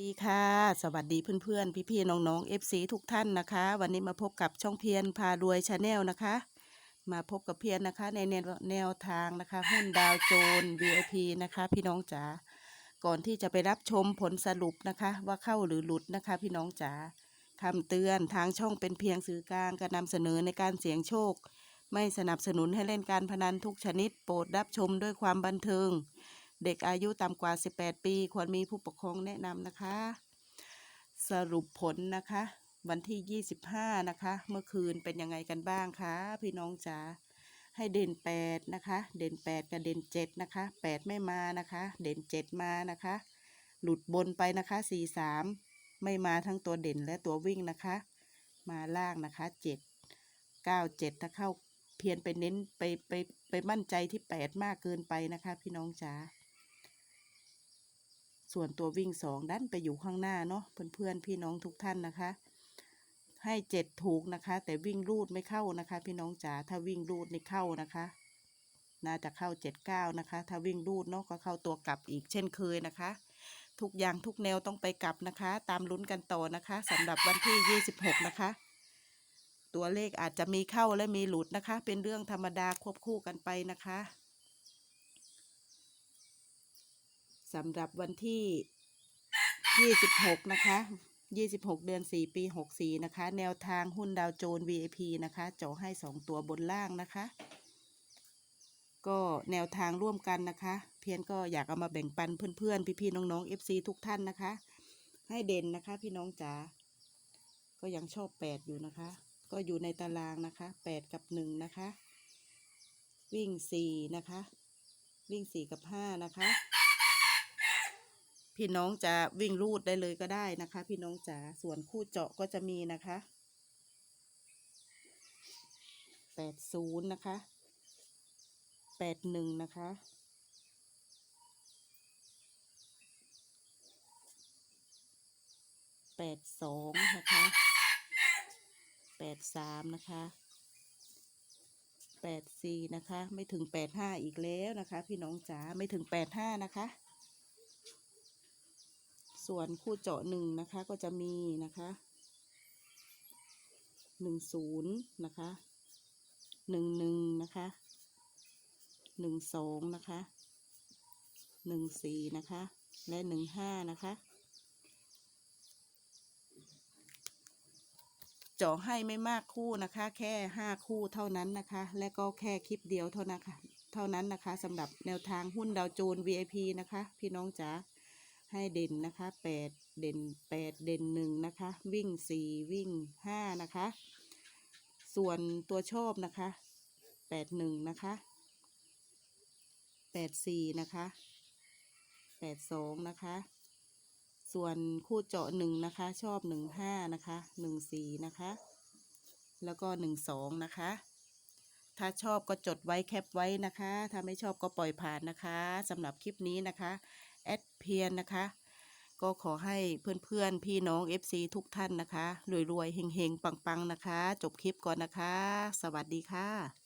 ดีค่ะ สวัสดีเพื่อนๆ พี่ๆ น้องๆ FC ทุกท่านนะคะ วันนี้มาพบกับช่องเพียรพารวยชาแนลนะคะ มาพบกับเพียรนะคะ ในแนวแนวทางนะคะหุ้นดาวโจน VIP นะคะ พี่น้องจ๋าก่อนที่จะไปรับชมผลสรุปนะคะ ว่าเข้าหรือหลุดนะคะ พี่น้องจ๋าคำเตือนทางช่องเป็นเพียงสื่อกลางการนำเสนอในการเสี่ยงโชค ไม่สนับสนุนให้เล่นการพนันทุกชนิด โปรดรับชมด้วยความบันเทิง เด็กอายุต่ำกว่า 18 ปี ควรมีผู้ปกครองแนะนำนะคะ สรุปผลนะคะ วันที่ 25 นะคะ เมื่อคืนเป็นยังไงกันบ้างคะพี่น้องจ๋าให้เด่น 8 นะคะ เด่น 8 กับเด่น 7 นะคะ 8 ไม่มานะคะ เด่น 7 มานะคะ หลุดบนไปนะคะ 43 ไม่มาทั้งตัวเด่นและตัววิ่งนะคะ มาล่างนะคะ 7 9 7 ถ้าเข้าเพียนไปเน้นไปไปไปมั่นใจที่ 8 มากเกินไปนะคะ พี่น้องจ๋า ส่วนตัววิ่งสองดันไปอยู่ข้างหน้าเนาะเพื่อนๆพี่น้องทุกท่านนะคะ ให้เจ็ดถูกนะคะ แต่วิ่งรูดไม่เข้านะคะ พี่น้องจ๋าถ้าวิ่งรูดนี่เข้านะคะ น่าจะเข้าเจ็ดเก้านะคะ ถ้าวิ่งรูดเนาะก็เข้าตัวกลับอีกเช่นเคยนะคะ ทุกอย่างทุกแนวต้องไปกลับนะคะ ตามลุ้นกันต่อนะคะสำหรับวันที่ยี่สิบหกนะคะตัวเลขอาจจะมีเข้าและมีหลุดนะคะ เป็นเรื่องธรรมดาควบคู่กันไปนะคะ สำหรับวันที่ 26 นะคะ 26 เดือน 4 ปี 64 นะคะ แนวทางหุ้นดาวโจน VIP นะคะเจาะให้ 2 ตัวบนล่างนะคะ ก็แนวทางร่วมกันนะคะ เพียนก็อยากเอามาแบ่งปันเพื่อนๆ พี่ๆ น้องๆ FC ทุกท่านนะคะ ให้เด่นนะคะ พี่น้องจ๋า ก็ยังชอบ 8 อยู่นะคะ ก็อยู่ในตารางนะคะ 8 กับ 1 นะคะ วิ่ง 4 นะคะ วิ่ง 4 กับ 5 นะคะ พี่น้องจะวิ่งรูดได้เลยก็ได้นะคะ พี่น้องจ๋าส่วนคู่เจาะก็จะมีนะคะแปดศูนย์นะคะแปดหนึ่งนะคะแปดสองนะคะแปดสามนะคะแปดสี่นะคะ ไม่ถึงแปดห้าอีกแล้วนะคะ พี่น้องจ๋าไม่ถึงแปดห้านะคะ ส่วนคู่เจาะหนึ่งนะคะก็จะมีนะคะหนึ่งศูนย์นะคะหนึ่งหนึ่งนะคะหนึ่งสองนะคะหนึ่งสี่นะคะ และหนึ่งห้านะคะ เจาะให้ไม่มากคู่นะคะ แค่ห้าคู่เท่านั้นนะคะ และก็แค่คลิปเดียวเท่านั้นค่ะเท่านั้นนะคะสำหรับแนวทางหุ้นดาวโจน VIP นะคะ พี่น้องจ๋า ให้เด่นนะคะแปดเด่นแปดเด่นหนึ่งนะคะ วิ่งสี่วิ่งห้านะคะ ส่วนตัวชอบนะคะแปดหนึ่งนะคะแปดสี่นะคะแปดสองนะคะ ส่วนคู่เจาะหนึ่งนะคะ ชอบหนึ่งห้านะคะหนึ่งสี่นะคะ แล้วก็หนึ่งสองนะคะ ถ้าชอบก็จดไว้แคปไว้นะคะ ถ้าไม่ชอบก็ปล่อยผ่านนะคะสำหรับคลิปนี้นะคะ แอดเพียนนะคะ ก็ขอให้เพื่อนๆ พี่น้อง FC ทุกท่านนะคะรวยๆเฮงๆ ปังๆ นะคะ จบคลิปก่อนนะคะ สวัสดีค่ะ